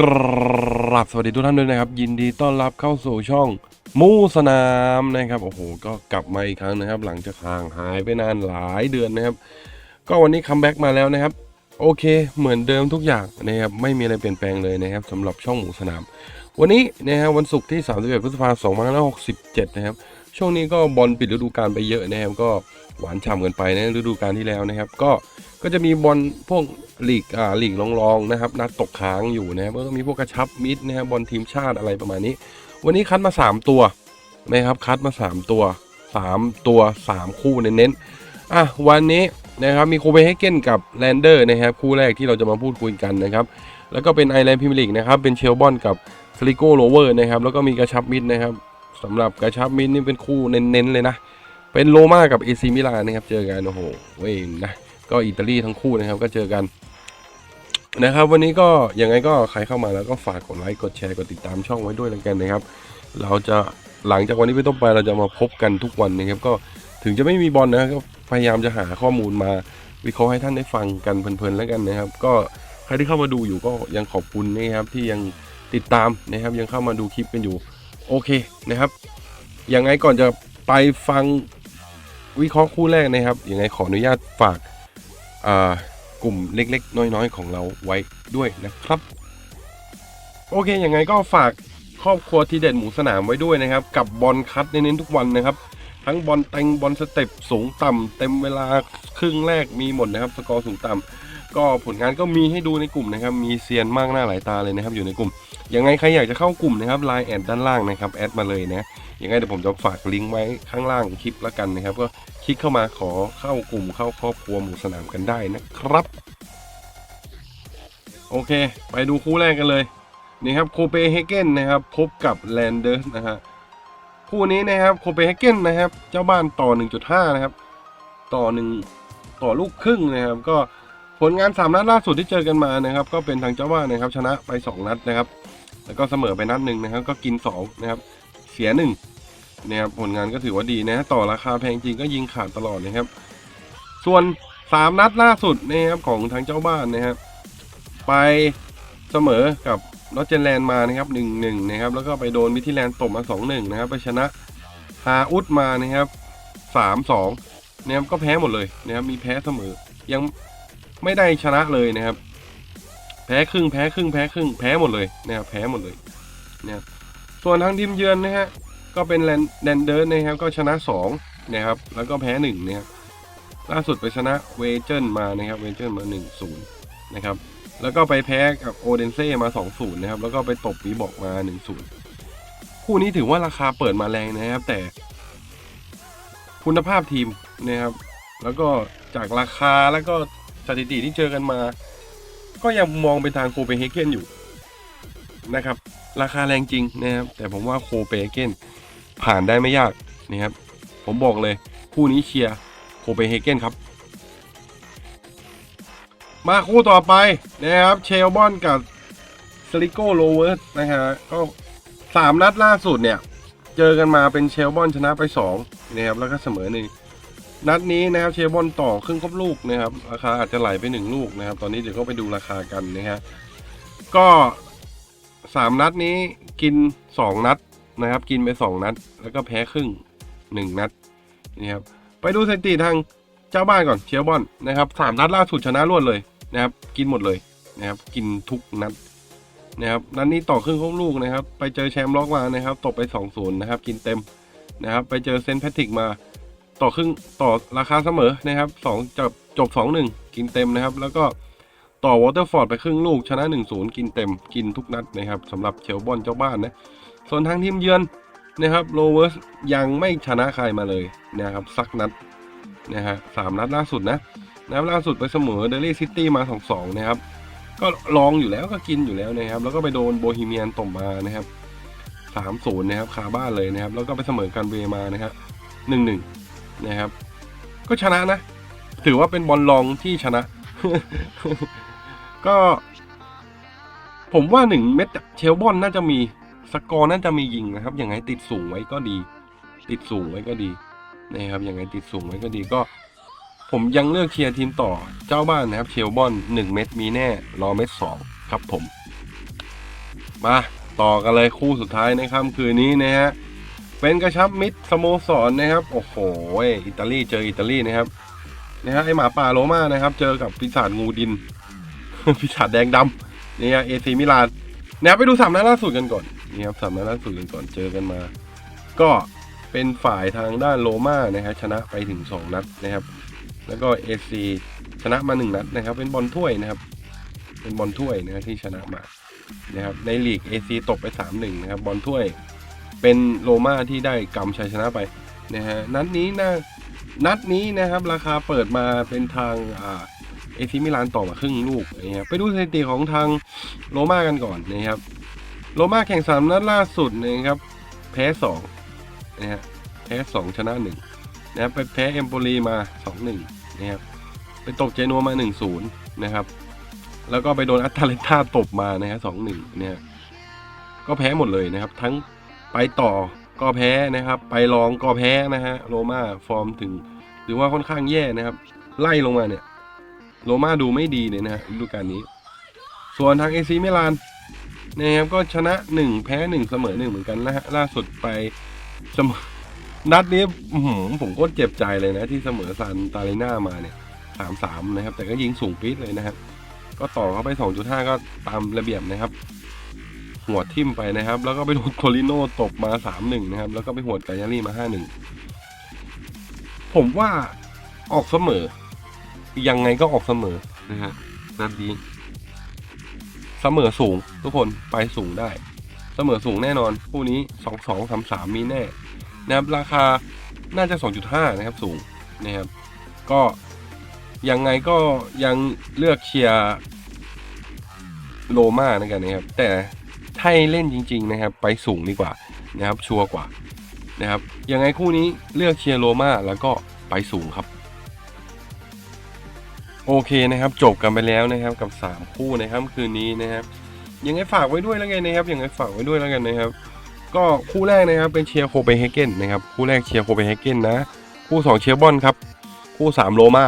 กราบสวัสดีทุกท่านด้วยนะครับ ยินดีต้อนรับเข้าสู่ช่องมูสนามนะครับโอ้โหก็กลับมาอีกครั้งนะครับ หลังจากห่างหายไปนานหลายเดือนนะครับ ก็วันนี้คัมแบ็กมาแล้วนะครับ โอเค เหมือนเดิมทุกอย่างนะครับไม่มีอะไรเปลี่ยนแปลงเลยนะครับสำหรับช่องหมูสนาม วันนี้นะครับวันศุกร์ที่31พฤษภาคม2567 นะครับ ช่วงนี้ก็บอลปิดฤดูกาลไปเยอะนะครับก็หวานฉ่ำกันไปในะฤดูกาลที่แล้วนะครับ ก็ ก็จะมีบอลพวกลีกอ่าลีกรองๆนะครับนัดตกค้างอยู่นะครับก็มีพวกกระชับมิดนะครับบอลทีมชาติอะไรประมาณนี้ วันนี้คัดมา 3 ตัวนะครับคัดมา 3 ตัว 3 ตัว 3 คู่เน้นๆอะวันนี้นะครับมีโคเปนเฮเกนกับแลนเดอร์นะครับคู่แรกที่เราจะมาพูดคุยกันนะครับแล้วก็เป็นไอแลนด์พรีเมียร์ลีกนะครับเป็นเชลบอนกับสลิโกโรเวอร์นะครับแล้วก็มีกระชับมิดนะครับสำหรับกระชับมิดนี่เป็นคู่เน้นๆเลยนะเป็นโรม่ากับเอซีมิลานนะครับเจอกันโอ้โหเว้ยนะ ก็อิตาลีทั้งคู่นะครับก็เจอกันนะครับ วันนี้ก็ยังไงก็ใครเข้ามาแล้วก็ฝากกดไลค์กดแชร์กดติดตามช่องไว้ด้วยแล้วกันนะครับ เราจะหลังจากวันนี้ไปต้นไปเราจะมาพบกันทุกวันนะครับก็ถึงจะไม่มีบอลนะก็พยายามจะหาข้อมูลมาวิเคราะห์ให้ท่านได้ฟังกันเพลินๆแล้วกันนะครับ ก็ใครที่เข้ามาดูอยู่ก็ยังขอบคุณนะครับที่ยังติดตามนะครับ ยังเข้ามาดูคลิปกันอยู่โอเคนะครับยังไงก่อนจะไปฟังวิเคราะห์คู่แรกนะครับยังไงขออนุญาตฝาก กลุ่มเล็กๆ น้อยๆ ของเราไว้ด้วยนะครับ โอเคยังไงก็ฝากครอบครัวทีเด็ดหมูสนามไว้ด้วยนะครับ กับบอลคัดเน้นๆทุกวันนะครับ ทั้งบอลเต็งบอลสเต็ปสูงต่ำเต็มเวลาครึ่งแรกมีหมดนะครับ สกอร์สูงต่ำ ก็ผลงานก็มีให้ดูในกลุ่มนะครับ มีเซียนมากหน้าหลายตาเลยนะครับ อยู่ในกลุ่ม ยังไงใครอยากจะเข้ากลุ่มนะครับไลน์แอดด้านล่างนะครับแอดมาเลยนะยังไงเดี๋ยวผมจะฝากลิงก์ไว้ข้างล่างคลิปแล้วกันนะครับ ก็คลิกเข้ามาขอเข้ากลุ่มเข้าครอบครัวหมู่สนามกันได้นะครับ โอเค ไปดูคู่แรกกันเลยนี่ครับโคเปเฮเกนนะครับพบกับแลนเดอร์สนะฮะคู่นี้นะครับโคเปเฮเกนนะครับ เจ้าบ้านต่อ 1.5 นะครับ ต่อหนึ่งต่อลูกครึ่งนะครับ ก็ ผลงาน 3 นัดล่าสุดที่เจอกันมานะครับก็เป็นทางเจ้าบ้านนะครับชนะไป 2 นัดนะครับ แล้วก็เสมอไปนัดหนึ่งนะครับ ก็กิน2นะครับเสียหนึ่งนะครับผลงานก็ถือว่าดีนะต่อราคาแพงจริงก็ยิงขาดตลอดนะครับ ส่วน 3 นัดล่าสุดนะครับของทางเจ้าบ้านนะครับไปเสมอกับลอตเจนแลนด์มานะครับหนึ่งหนึ่งนะครับแล้วก็ไปโดนมิทิแลนด์ตบมาสองหนึ่งนะครับไปชนะฮาอุดมานะครับสามสองนะครับก็แพ้หมดเลยนะครับมีแพ้เสมอยัง ไม่ได้ชนะเลยนะครับ แพ้ครึ่งแพ้ครึ่งแพ้ครึ่งแพ้หมดเลยนะครับแพ้หมดเลยนะครับส่วนทางทีมเยือนนะฮะก็เป็นแลนเดอร์นะครับก็ชนะสองนะครับแล้วก็แพ้หนึ่งนะครับล่าสุดไปชนะเวเจนมานะครับเวเจนมาหนึ่งศูนย์นะครับแล้วก็ไปแพ้กับโอเดนเซ่มา 2-0 นะครับ แล้วก็ไปตบวีบอกมา 1-0 คู่นี้ถือว่าราคาเปิดมาแรงนะครับ แต่ คุณภาพทีมนะครับ แล้วก็จากราคาแล้วก็ สถิติที่เจอกันมา ก็ยังมองเป็นทางโคเปนเฮเกนอยู่นะครับ ราคาแรงจริงนะครับ แต่ผมว่าโคเปนเฮเกนผ่านได้ไม่ยากนะครับ ผมบอกเลย คู่นี้เชียร์โคเปนเฮเกนครับ มาคู่ต่อไปนะครับเชลบอนกับสลิโกโลเวอร์นะฮะก็สามนัดล่าสุดเนี่ย เจอกันมาเป็นเชลบอนชนะไป2นะครับแล้วก็เสมอหนึ่ง นัดนี้นะครับเชลบอนต่อครึ่งครบลูกนะครับราคาอาจจะไหลไปหนึ่งลูกนะครับ ตอนนี้เดี๋ยวก็ไปดูราคากันนะฮะก็สามนัดนี้กินสองนัดนะครับ กินไปสองนัด แล้วก็แพ้ครึ่งหนึ่งนัดนี่ครับไปดูสถิติทางเจ้าบ้านก่อนเชียร์บอลนะครับสามนัดล่าสุดชนะรวดเลยนะครับ กินหมดเลยนะครับ กินทุกนัดนะครับนัดนี้ต่อครึ่งครบลูกนะครับ ไปเจอแชมป์ล็อกมานะครับตกไป2 0นะครับ กินเต็มนะครับ ไปเจอเซนต์แพทริกมา ต่อครึ่งต่อราคาเสมอนะครับสองจบจบสองหนึ่งกินเต็มนะครับ แล้วก็ต่อวอเตอร์ฟอร์ดไปครึ่งลูกชนะ1นศูนย์กินเต็มกินทุกนัดนะครับสำหรับเชลบอลเจ้าบ้านนะส่วนทางทีมเยือนนะครับโลเวอร์สยังไม่ชนะใครมาเลยนะครับสักนัดนะฮะสามนัดล่าสุดนะนะครับล่าสุดไปเสมอเดลี่ซิตี้มาสองสองนะครับก็ลองอยู่แล้วก็กินอยู่แล้วนะครับ แล้วก็ไปโดนโบฮีเมียนตบมานะครับสามศูนย์นะครับคาบ้านเลยนะครับ แล้วก็ไปเสมอกันเวมานะครับหนึ่งหนึ่ง นะครับ ก็ชนะนะ ถือว่าเป็นบอลลองที่ชนะ ก็ ผมว่าหนึ่งเม็ดเชลบอนน่าจะมีสกอร์น่าจะมียิงนะครับ อย่างไงติดสูงไว้ก็ดี ติดสูงไว้ก็ดีนะครับยังไงติดสูงไว้ก็ดีก็ ผมยังเลือกเชียร์ทีมต่อเจ้าบ้านนะครับเชลบอน1เม็ดมีแน่ รอเม็ด2ครับผม มาต่อกันเลยคู่สุดท้ายในค่ำคืนนี้นะฮะ เป็นกระชับมิตรสโมสรนะครับ โอ้โหอิตาลีเจออิตาลีนะครับนะฮะไอหมาป่าโรม่านะครับ เจอกับปีศาจงูดินปีศาจแดงดำนี่ฮะเอซีมิลานนะครับไปดูสามนัดล่าสุดกันก่อนนี่ครับสามนัดล่าสุดกันก่อนเจอกันมา ก็เป็นฝ่ายทางด้านโรม่านะฮะชนะไปถึง 2 นัดนะครับ แล้วก็เอซีชนะมา 1 นัดนะครับ เป็นบอลถ้วยนะครับ เป็นบอลถ้วยนะฮะที่ชนะมานะครับในลีกเอซีตกไป 3-1 นะครับบอลถ้วย เป็นโรม่าที่ได้กำชัยชนะไปนะฮะนัดนี้นะนัดนี้นะครับราคาเปิดมาเป็นทางอ่าเอซีมิลานต่อมาครึ่งลูกนะครับไปดูสถิติของทางโรม่ากันก่อนนะครับโรม่าแข่งสามนัดล่าสุดนะครับแพ้สองนะฮะแพ้สองชนะหนึ่งนะครับไปแพ้เอมโปลีมาสองหนึ่งนะครับไปตกเจนัวมาหนึ่งศูนย์นะครับแล้วก็ไปโดนอัตเลนตาตบมานะฮะสองหนึ่งเนี่ยก็แพ้หมดเลยนะครับ ทั้ง ไปต่อก็แพ้นะครับ ไปรองก็แพ้นะฮะโรมาฟอร์มถึงหรือว่าค่อนข้างแย่นะครับ ไล่ลงมาเนี่ยโรมาดูไม่ดีเลยนะฮะฤดูกาลนี้ ส่วนทางเอซีมิลานนะครับก็ชนะ 1 แพ้ 1 เสมอ 1 เหมือนกันนะฮะล่าสุดไปเสมอนัดนี้ผมก็เจ็บใจเลยนะ ที่เสมอซานตาเลน่ามาเนี่ยสามสามนะครับ แต่ก็ยิงสูงปี๊ดเลยนะครับ ก็ต่อเข้าไป 2.5 ก็ตามระเบียบนะครับ หัวทิ่มไปนะครับ แล้วก็ไปโดนโทริโนตบมา3-1นะครับ แล้วก็ไปหัวดกยารี่มา5-1ผมว่าออกเสมอ ยังไงก็ออกเสมอนะฮะนัดนี้เสมอสูงทุกคนไปสูงได้ เสมอสูงแน่นอนคู่นี้2 2 3 3มีแน่นะครับ ราคาน่าจะ 2.5 นะครับสูงนะครับ ก็ยังไงก็ยังเลือกเชียร์โรม่านะกันนะครับ แต่ ถ้าให้เล่นจริง ๆ นะครับ ไปสูงดีกว่านะครับ ชัวร์กว่านะครับยังไงคู่นี้เลือกเชียร์โรมาแล้วก็ไปสูงครับ โอเคนะครับจบกันไปแล้วนะครับกับ 3 คู่ในค่ำคืนนี้นะครับ ยังไงฝากไว้ด้วยแล้วกันนะครับยังไงฝากไว้ด้วยแล้วกันนะครับ ก็คู่แรกนะครับเป็นเชียร์โคเปนเฮเกนนะครับคู่แรกเชียร์โคเปนเฮเกนนะ คู่ 2 เชียร์บอลครับ คู่ 3 โรมา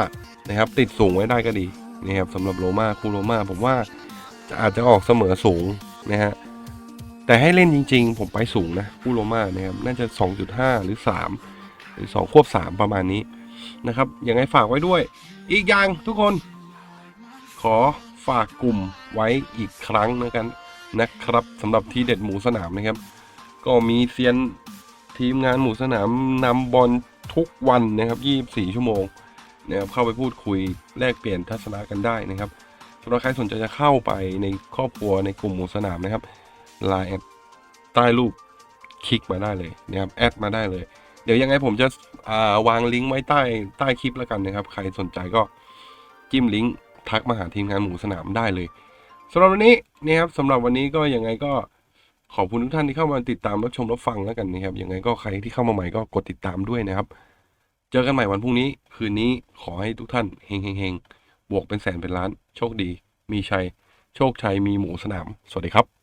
นะครับ ติดสูงไว้ได้ก็ดีนะครับสำหรับโรมาคู่โรมาผมว่าจะอาจจะออกเสมอสูงนะฮะ แต่ให้เล่นจริง ๆ ผมไปสูงนะคู่โรมานะครับน่าจะ 2.5 หรือ 3 หรือ 2 ควบ 3 ประมาณนี้นะครับยังไงฝากไว้ด้วย อีกอย่างทุกคน ขอฝากกลุ่มไว้อีกครั้งนะกันนะครับสำหรับทีเด็ดหมูสนามนะครับ ก็มีเซียนทีมงานหมูสนามนำบอลทุกวันนะครับ 24 ชั่วโมงนะครับเข้าไปพูดคุยแลกเปลี่ยนทัศนะกันได้นะครับสำหรับใครสนใจจะเข้าไปในครอบครัวในกลุ่มหมูสนามนะครับ ไลน์แอดใต้รูปคลิกมาได้เลยนะครับแอดมาได้เลย เดี๋ยวยังไงผมจะาวางลิงก์ไว้ใต้ใต้คลิปแล้วกันนะครับ ใครสนใจก็จิ้มลิงก์ทักมาหาทีมงานหมูสนามได้เลยสำหรับวันนี้นะครับสำหรับวันนี้ก็ยังไงก็ขอบคุณทุกท่านที่เข้ามาติดตามรับชมรับฟังแล้วกันนะครับยังไงก็ใครที่เข้ามาใหม่ก็กดติดตามด้วยนะครับ เจอกันใหม่วันพรุ่งนี้ คืนนี้ขอให้ทุกท่านเฮงเฮงเฮงบวกเป็นแสนเป็นล้าน โชคดี มีชัย โชคชัยมีหมูสนาม สวัสดีครับ